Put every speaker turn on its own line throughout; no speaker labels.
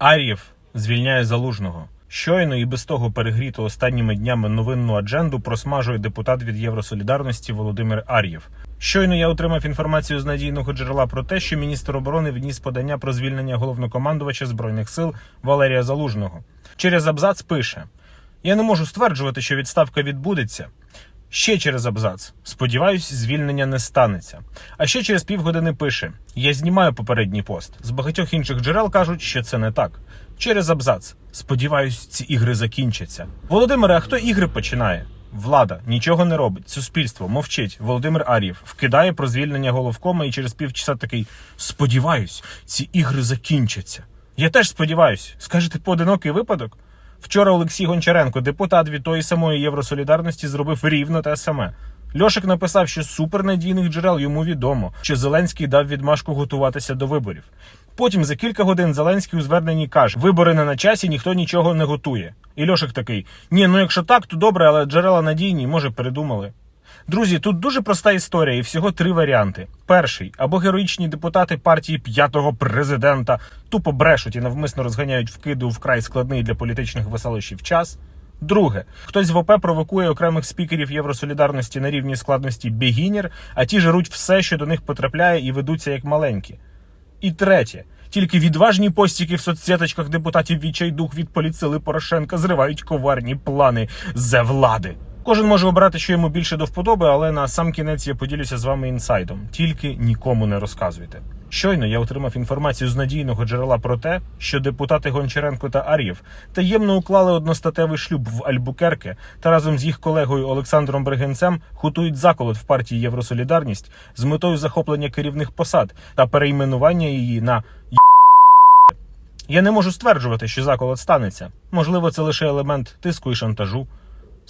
Ар'єв звільняє залужного. Щойно і без того перегріто останніми днями новинну адженду просмажує депутат від Євросолідарності Володимир Ар'єв. Щойно я отримав інформацію з надійного джерела про те, що міністр оборони вніс подання про звільнення головнокомандувача збройних сил Валерія Залужного. Через абзац пише: Я не можу стверджувати, що відставка відбудеться. Ще через абзац. Сподіваюсь, звільнення не станеться. А ще через півгодини пише: Я знімаю попередній пост. З багатьох інших джерел кажуть, що це не так. Через абзац. Сподіваюсь, ці ігри закінчаться. Володимире, а хто ігри починає? Влада нічого не робить. Суспільство мовчить. Володимир Ар'єв вкидає про звільнення головкома і через півчаса такий: Сподіваюсь, ці ігри закінчаться. Я теж сподіваюсь. Скажете, поодинокий випадок? Вчора Олексій Гончаренко, депутат від тої самої Євросолідарності, зробив рівно те саме. Льошик написав, що супернадійних джерел йому відомо, що Зеленський дав відмашку готуватися до виборів. Потім за кілька годин Зеленський у зверненні каже: вибори не на часі, ніхто нічого не готує. І Льошик такий: ні, ну якщо так, то добре, але джерела надійні, може, передумали. Друзі, тут дуже проста історія і всього три варіанти. Перший або героїчні депутати партії п'ятого президента тупо брешуть і навмисно розганяють вкиди у вкрай складний для політичних веселощів час. Друге, хтось в ОП провокує окремих спікерів Євросолідарності на рівні складності бігінір, а ті жаруть все, що до них потрапляє, і ведуться як маленькі. І третє. Тільки відважні постіки в соцсеточках депутатів відчайдух від поліцили Порошенка зривають коварні плани зе влади. Кожен може обрати, що йому більше до вподоби, але на сам кінець я поділюся з вами інсайдом. Тільки нікому не розказуйте. Щойно я отримав інформацію з надійного джерела про те, що депутати Гончаренко та Ар'єв таємно уклали одностатевий шлюб в Альбукерке та разом з їх колегою Олександром Бригинцем готують заколот в партії Євросолідарність з метою захоплення керівних посад та перейменування її на я не можу стверджувати, що заколот станеться. Можливо, це лише елемент тиску і шантажу.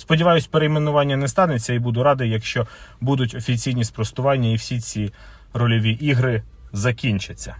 Сподіваюсь, перейменування не станеться і буду радий, якщо будуть офіційні спростування і всі ці рольові ігри закінчаться.